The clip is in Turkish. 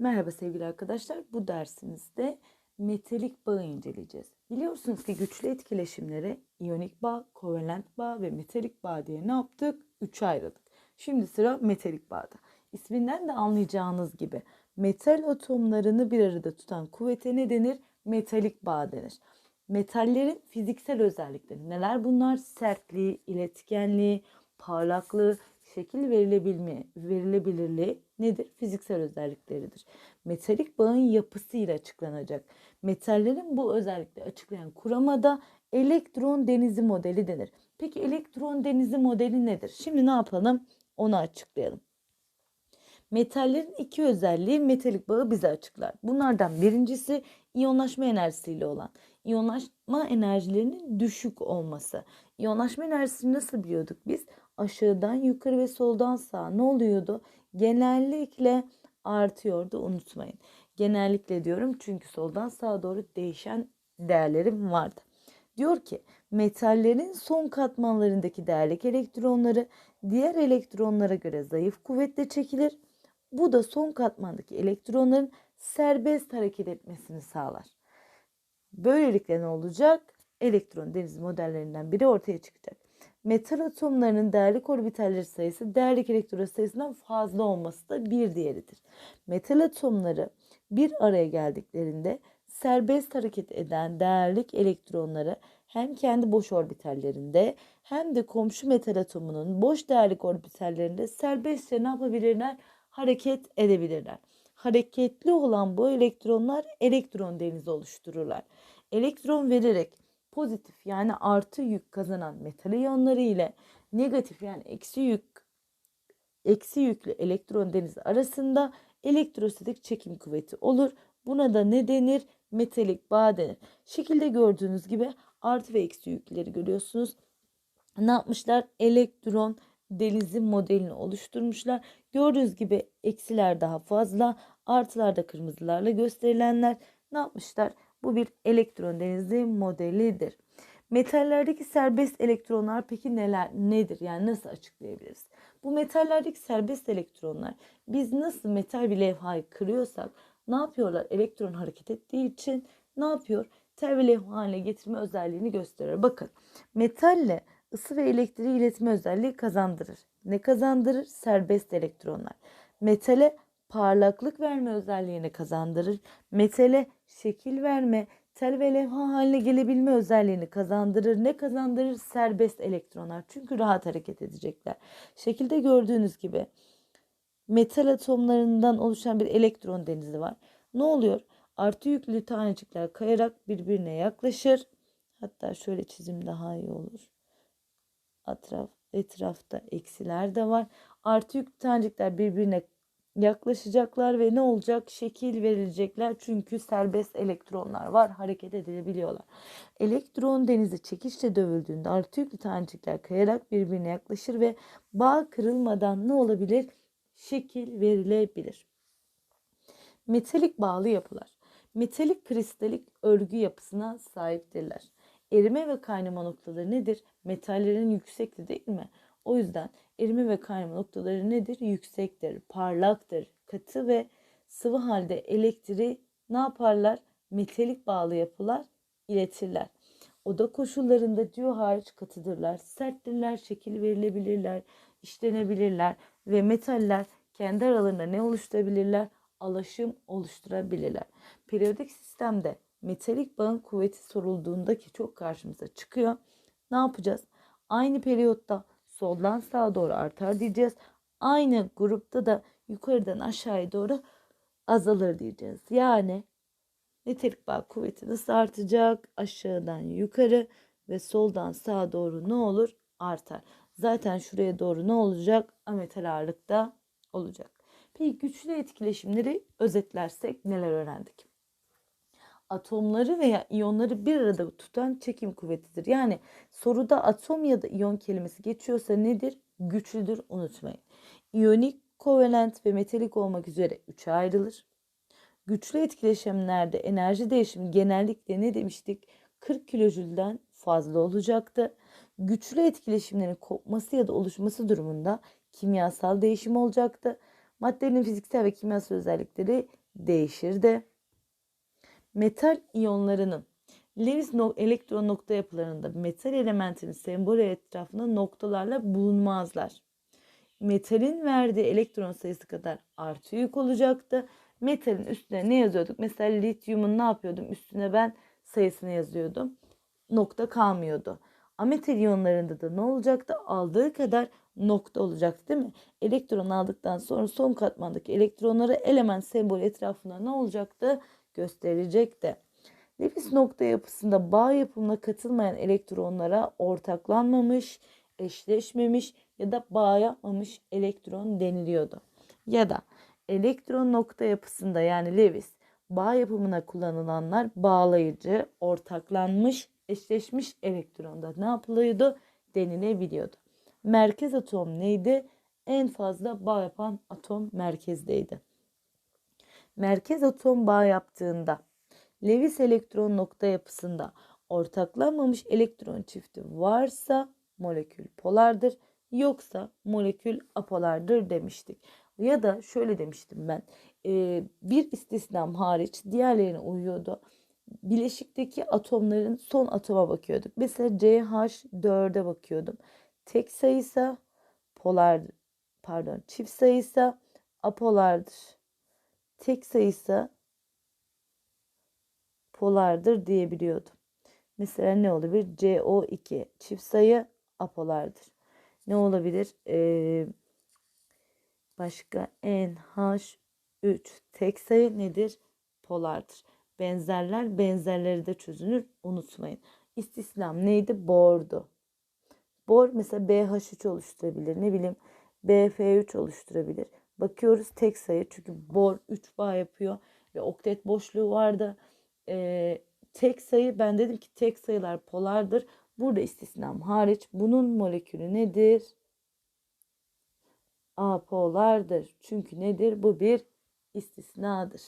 Merhaba sevgili arkadaşlar. Bu dersimizde metalik bağı inceleyeceğiz. Biliyorsunuz ki güçlü etkileşimlere iyonik bağ, kovalent bağ ve metalik bağ diye ne yaptık? Üçe ayırdık. Şimdi sıra metalik bağda. İsminden de anlayacağınız gibi metal atomlarını bir arada tutan kuvvete ne denir? Metalik bağ denir. Metallerin fiziksel özellikleri neler bunlar? Sertliği, iletkenliği, parlaklığı, şekil verilebilme, verilebilirliği nedir? Fiziksel özellikleridir. Metalik bağın yapısıyla açıklanacak. Metallerin bu özellikleri açıklayan kurama da elektron denizi modeli denir. Peki elektron denizi modeli nedir? Şimdi ne yapalım? Onu açıklayalım. Metallerin iki özelliği metalik bağı bize açıklar. Bunlardan birincisi iyonlaşma enerjisiyle olan. İyonlaşma enerjilerinin düşük olması. İyonlaşma enerjisini nasıl biliyorduk biz? Aşağıdan yukarı ve soldan sağa ne oluyordu? Genellikle artıyordu unutmayın. Genellikle diyorum çünkü soldan sağa doğru değişen değerlerim vardı. Diyor ki metallerin son katmanlarındaki değerlik elektronları diğer elektronlara göre zayıf kuvvetle çekilir. Bu da son katmandaki elektronların serbest hareket etmesini sağlar. Böylelikle ne olacak? Elektron deniz modellerinden biri ortaya çıkacak. Metal atomlarının değerlik orbitalleri sayısı değerlik elektron sayısından fazla olması da bir diğeridir. Metal atomları bir araya geldiklerinde serbest hareket eden değerlik elektronları hem kendi boş orbitallerinde hem de komşu metal atomunun boş değerlik orbitallerinde serbestçe ne yapabilirler? Hareket edebilirler. Hareketli olan bu elektronlar elektron denizi oluştururlar. Elektron vererek pozitif yani artı yük kazanan metal iyonları ile negatif yani eksi yük eksi yüklü elektron denizi arasında elektrostatik çekim kuvveti olur. Buna da ne denir? Metalik bağ denir. Şekilde gördüğünüz gibi artı ve eksi yükleri görüyorsunuz. Ne yapmışlar? Elektron denizi modelini oluşturmuşlar. Gördüğünüz gibi eksiler daha fazla, artılar da kırmızılarla gösterilenler ne yapmışlar? Bu bir elektron denizi modelidir. Metallerdeki serbest elektronlar peki neler nedir? Yani nasıl açıklayabiliriz? Bu metallerdeki serbest elektronlar biz nasıl metal bir levhayı kırıyorsak ne yapıyorlar? Elektron hareket ettiği için ne yapıyor? Tel ve levha haline getirme özelliğini gösterir. Bakın metalle ısı ve elektriği iletme özelliği kazandırır. Ne kazandırır? Serbest elektronlar. Metale parlaklık verme özelliğini kazandırır. Metale şekil verme, tel ve levha haline gelebilme özelliğini kazandırır. Ne kazandırır? Serbest elektronlar. Çünkü rahat hareket edecekler. Şekilde gördüğünüz gibi metal atomlarından oluşan bir elektron denizi var. Ne oluyor? Artı yüklü tanecikler kayarak birbirine yaklaşır. Hatta şöyle çizim daha iyi olur. Etraf, etrafta eksiler de var. Artı yüklü tanecikler birbirine yaklaşacaklar ve ne olacak? Şekil verilecekler çünkü serbest elektronlar var, hareket edebiliyorlar. Elektron denizi çekişle dövüldüğünde artı yüklü tanecikler kayarak birbirine yaklaşır ve bağ kırılmadan ne olabilir? Şekil verilebilir. Metalik bağlı yapılar. Metalik kristalik örgü yapısına sahiptirler. Erime ve kaynama noktaları nedir? Metallerin yüksekti değil mi? O yüzden erime ve kaynama noktaları nedir? Yüksektir, parlaktır, katı ve sıvı halde elektriği ne yaparlar? Metalik bağlı yapılar iletirler. Oda koşullarında diyor hariç katıdırlar, serttirler, şekil verilebilirler, işlenebilirler ve metaller kendi aralarında ne oluşturabilirler? Alaşım oluşturabilirler. Periyodik sistemde metalik bağın kuvveti sorulduğunda ki çok karşımıza çıkıyor. Ne yapacağız? Aynı periyotta soldan sağa doğru artar diyeceğiz. Aynı grupta da yukarıdan aşağıya doğru azalır diyeceğiz. Yani metalik bağ kuvveti nasıl artacak? Aşağıdan yukarı ve soldan sağa doğru ne olur? Artar. Zaten şuraya doğru ne olacak? Ametal ağırlıkta olacak. Peki güçlü etkileşimleri özetlersek neler öğrendik? Atomları veya iyonları bir arada tutan çekim kuvvetidir. Yani soruda atom ya da iyon kelimesi geçiyorsa nedir? Güçlüdür unutmayın. İyonik, kovalent ve metalik olmak üzere üçe ayrılır. Güçlü etkileşimlerde enerji değişimi genellikle ne demiştik? 40 kilojülden fazla olacaktı. Güçlü etkileşimlerin kopması ya da oluşması durumunda kimyasal değişim olacaktı. Maddenin fiziksel ve kimyasal özellikleri değişir de metal iyonlarının Lewis no elektron nokta yapılarında metal elementinin sembolü etrafında noktalarla bulunmazlar. Metalin verdiği elektron sayısı kadar artı yük olacaktı. Metalin üstüne ne yazıyorduk? Mesela lityumun ne yapıyordum? Üstüne ben sayısını yazıyordum. Nokta kalmıyordu. Ametal iyonlarında da ne olacaktı? Aldığı kadar nokta olacaktı değil mi? Elektron aldıktan sonra son katmandaki elektronları element sembolü etrafında ne olacaktı? Gösterecekti. Lewis nokta yapısında bağ yapımına katılmayan elektronlara ortaklanmamış, eşleşmemiş ya da bağ yapmamış elektron deniliyordu. Ya da elektron nokta yapısında yani Lewis bağ yapımına kullanılanlar bağlayıcı, ortaklanmış, eşleşmiş elektronda ne yapılıyordu? Denilebiliyordu. Merkez atom neydi? En fazla bağ yapan atom merkezdeydi. Merkez atom bağ yaptığında Lewis elektron nokta yapısında ortaklanmamış elektron çifti varsa molekül polardır yoksa molekül apolardır demiştik. Ya da şöyle demiştim ben e, bir istisnam hariç diğerlerine uyuyordu. Bileşikteki atomların son atoma bakıyorduk. Mesela CH4'e bakıyordum. Tek sayısa polar pardon çift sayısa apolardır. Tek sayısa polardır diyebiliyordum. Mesela ne olabilir? CO2 çift sayı apolardır. Ne olabilir? Ee, başka NH3 tek sayı nedir? Polardır. Benzerler benzerleri de çözünür. Unutmayın. İstisnam neydi? Bordu. Bor mesela BH3 oluşturabilir. Ne bileyim BF3 oluşturabilir. Bakıyoruz tek sayı çünkü bor 3 bağ yapıyor ve oktet boşluğu vardı e, tek sayı ben dedim ki tek sayılar polardır. Burada istisnam hariç bunun molekülü nedir? Apolardır. Çünkü nedir? Bu bir istisnadır.